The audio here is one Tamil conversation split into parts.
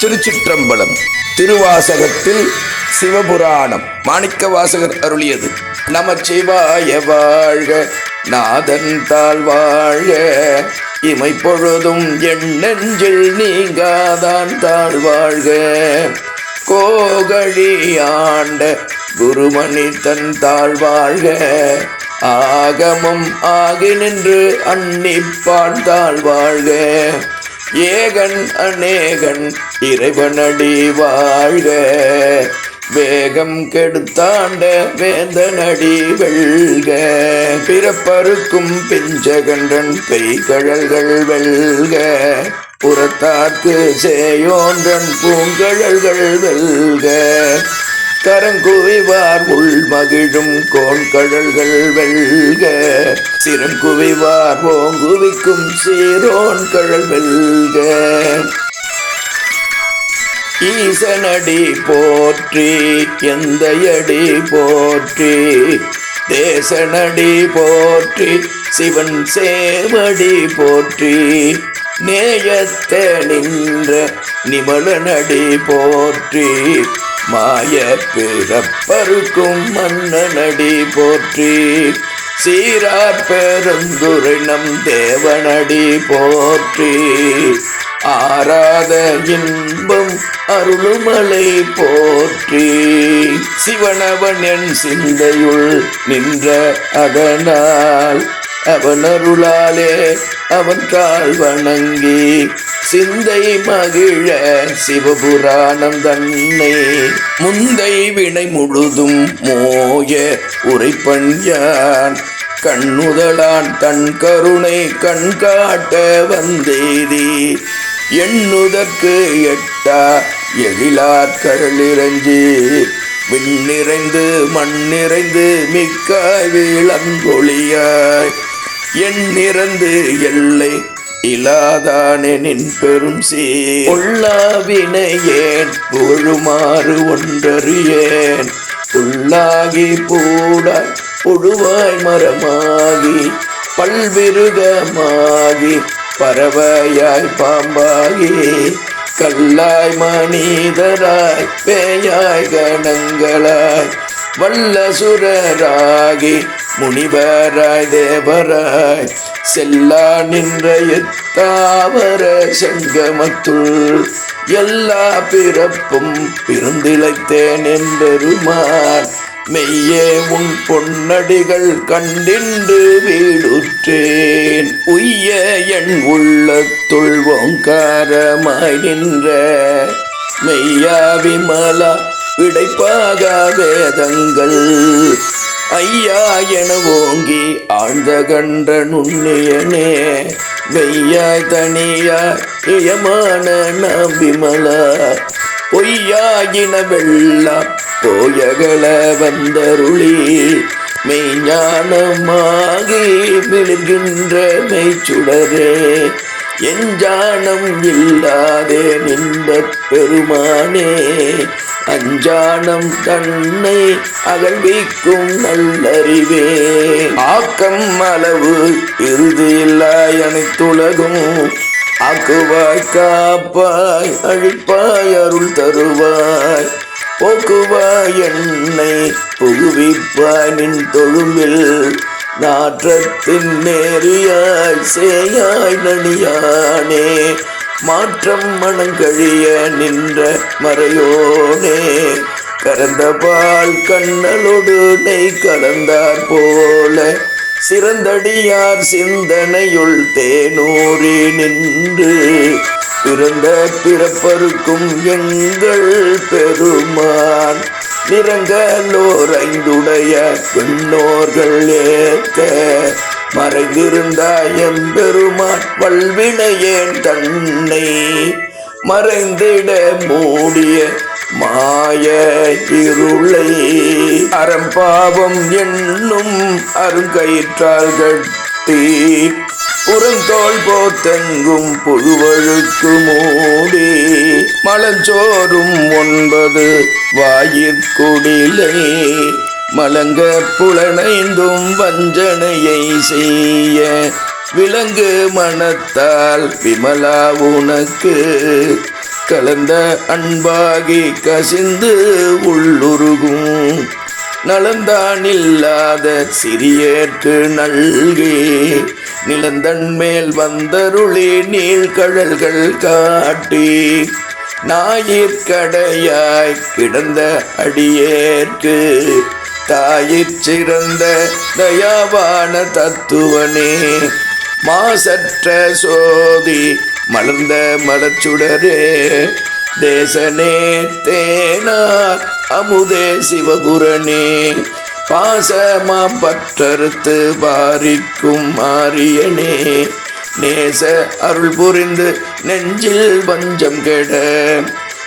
திருச்சிற்றம்பலம் திருவாசகத்தில் சிவபுராணம். மாணிக்க வாசகர் அருளியது. நமச்சிவாய வாழ்க நாதன் தாழ் வாழ இமை பொழுதும் என் நெஞ்சில் நீங்காதான் தாழ் வாழ்க. கோகழி ஆண்ட குருமணி தன் தாழ் வாழ்க. ஆகமும் ஆகி நின்று அன்னிப்பான் தாழ் வாழ்க. ஏகன் அநேகன் இறைவனடி வாழ்க. வேகம் கெடுத்தாண்ட வேந்தனடி வெல்க. பிறப்பருக்கும் பிஞ்சகன்றன் பெய்கழல்கள் வெல்க. புறத்தார்க்கு சேயோன்றன் பூங்கழல்கள் வெல்க. கரங்குவிவார் உள் மகிழும் கோண்கழல்கள் வெல்க. சிறங்குவிவார் ஓங்குவிக்கும் சீரோன் கடல் வெல்க. ஈசனடி போற்றி எந்தையடி போற்றி. தேசனடி போற்றி சிவன் சேவடி போற்றி. நேயத்த நின்ற நிமலனடி போற்றி. மாய பிறப்பருக்கும் மன்னனடி போற்றி. சீரார் பெருந்துரை நம் தேவனடி போற்றி. ஆராத இன்பம் அருளுமலை போற்றி. சிவனவன் என் சிந்தையுள் நின்ற அதனால் அவன் அருளாலே அவன் கால் வணங்கி சிந்தை மகிழ சிவபுராணம் தன்னை. முந்தை வினை முழுதும் மோய உரைப்பஞ்சான் கண்ணுதலான் தன் கருணை கண் காட்ட வந்தேதி. எண்ணுதற்கு எட்டா எழிலார் நிறைந்து மண் நிறைந்து மிக்காய் விளங்கொழியாய். எண்ணிறந்து எல்லை இலாதானே நின் பெரும் சீ உள்ளாவினையேன் புழுமாறு ஒன்றறியேன். உள்ளாகி பூடாய் புழுவாய் மரமாகி பல்விருகமாகி பறவையாய் பாம்பாகி கல்லாய் மனிதராய் பேயாய் கணங்களாய் வல்லசுரராகி முனிவராய் தேவராய் செல்லா நின்ற எத்தாவர சங்கமத்துள் எல்லா பிறப்பும் பிறந்திழைத்தேன் என்பெருமான் மெய்யே உன் பொன்னடிகள் கண்டின்று வீடுற்றேன் உய்ய என் உள்ளத்துள் ஓங்காரமாய் நின்ற. மெய்யா விமலா விடைப்பாக வேதங்கள் ஐயா என ஓங்கி ஆழ்ந்த கண்ட நுண்ணியனே வெய்யாய் தனியாய் இயமான நம்பிமலா. பொய்யாயின வெள்ளம் போயகள வந்தருளி மெய்ஞானமாகி விழுகின்ற மெய்ச்சுடரே. எஞ்ஞானம் இல்லாதே நின்பப் பெருமானே அஞ்சானம் தன்னை அகழ்விக்கும் நல்லறிவே. ஆக்கம் அளவு இறுதியில்லாய் அனைத்துலகும். ஆக்குவாய் காப்பாய் அழிப்பாய் அருள் தருவாய். போக்குவாய் என்னை புகுவிப்பாய் நின் தொழும்பில் நாற்றத்தின் நேரியாய் சேயாய் நடியானே மாற்றம் மனங்கழிய நின்ற மறையோனே கரந்த பால் கண்ணலோடு நெய் கலந்தார் போல சிறந்தடியார் சிந்தனையுள் தேனூறி நின்று பிறந்த பிறப்பருக்கும் எங்கள் பெருமான் நிறங்களோர் ஐந்துடைய பெண்ணோர்கள் ஏத்த மறைந்திருந்தாய் எம்பெருமான் வல்வினையேன் தன்னை மறைந்திட மூடிய மாய இருளை. அறம்பாவம் என்னும் அருங்கயிற்றால் கட்டி புறந்தோல் போத்தெங்கும் புழுவழுக்கு மூடி மலஞ்சோறும் ஒன்பது வாயிற்குடிலை. மலங்க புலனைந்தும் வஞ்சனையை செய்ய விலங்கு மனத்தால் விமலா உனக்கு. கலந்த அன்பாகி கசிந்து உள்ளுருகும். நலந்தான் இல்லாத சிறியேற்கு நல்கி. நிலந்தன் மேல் வந்தருளி நீழ்கழல்கள் காட்டி. ஞாயிற்கடையாய் கிடந்த அடியேற்கு. தாயிற் தயாவான தத்துவனே. மாசற்ற சோதி மலர்ந்த மலச்சுடரே தேசனே தேனார் அமுதே சிவபுரனே பாசமா பற்றறுத்து பாரிக்கும் மாரியனே நேச அருள் புரிந்து நெஞ்சில் வஞ்சம் கெட.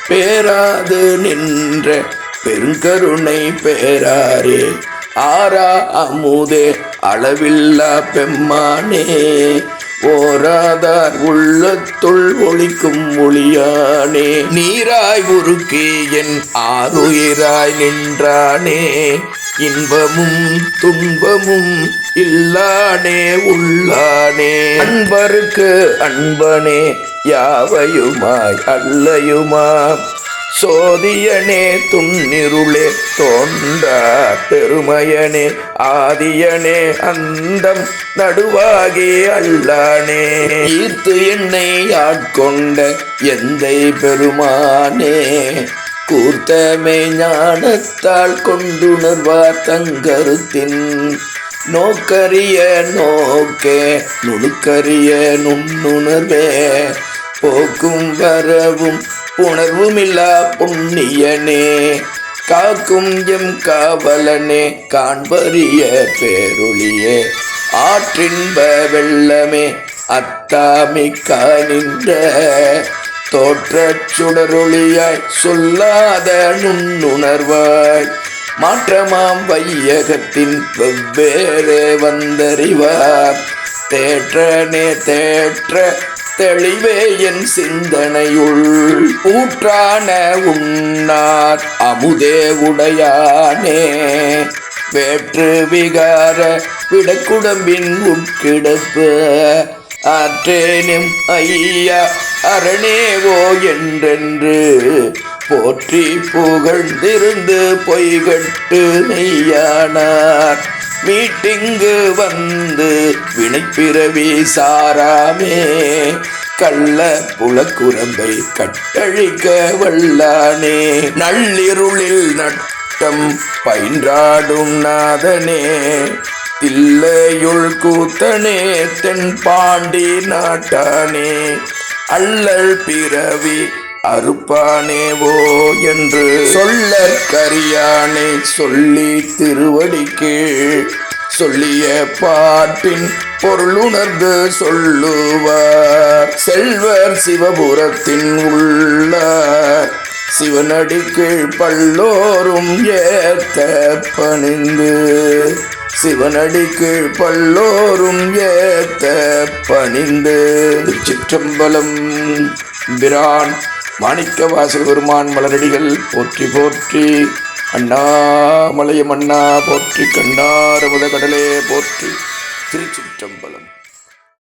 பேராது நின்ற பெருங்கருணை பேராரே. ஆரா அமுதே அளவில்லா பெம்மானே. ஓராதார் உள்ளத்துள் ஒழிக்கும் ஒளியானே. நீராய் உருக்கே என் ஆறுயிராய் நின்றானே. இன்பமும் துன்பமும் இல்லானே உள்ளானே. அன்பருக்கு அன்பனே யாவையுமாய் அல்லையுமா சோதியனே துன்னிருளே தோன்றா பெருமையனே ஆதியனே அந்தம் நடுவாகி அல்லானே. ஈர்த்து என்னை ஆட்கொண்ட எந்தை பெருமானே கூர்த்தமே ஞானத்தால் கொண்டுணர்வார் தங்கருத்தின். நோக்கரிய நோக்கே நுணுக்கரிய நுண்ணுணர்வே போக்கும் வரவும் உணர்வுமில்லா புண்ணியனே காக்கும் எம் காவலனே காண்பரிய பேருளியே ஆற்றின்ப வெள்ளமே அத்தாமி காணின்ற தோற்றச் சுடரொளியாய் சொல்லாத நுண்ணுணர்வாய். மாற்றமாம் வையகத்தின் வெவ்வேறு வந்தறிவார். தேற்றனே தேற்ற தெளிவே என் சிந்தனையுள் ஊற்றான உண்ணார் அமுதே உடையானே வேற்று விகார விடக்குடம்பின் உட்கிடப்பு. ஆற்றேனும் ஐயா அரணேவோ என்றென்று போற்றி புகழ்ந்திருந்து பொய்கட்டு நெய்யானார் மீட்டிங்கு வந்து வினைப்பிறவி சாராமே. கள்ள புலக்குரம்பை கட்டழிக்க வல்லானே. நள்ளிருளில் நட்டம் பயின்றாடும் நாதனே. தில்லையுள் கூத்தனே தென் பாண்டி நாட்டானே. அல்லல் பிறவி அறுப்பானேவோ என்று சொல்ல கரியானை சொல்லி திருவடிக்கு சொல்லிய பாட்டின் பொருளுணர்ந்து சொல்லுவார். செல்வர் சிவபுரத்தின் உள்ள சிவனடிக்கு பல்லோரும் ஏத்த பணிந்து. சிவனடிக்கு பல்லோரும் ஏத்த பணிந்து. சிற்றம்பலம் பிரான் மாணிக்க வாசல் பெருமான் மலரடிகள் போற்றி போற்றி அண்ணாமலையம் அண்ணா போற்றி கண்ணாரமுத கடலே போற்றி. திருச்சிற்றம்பலம்.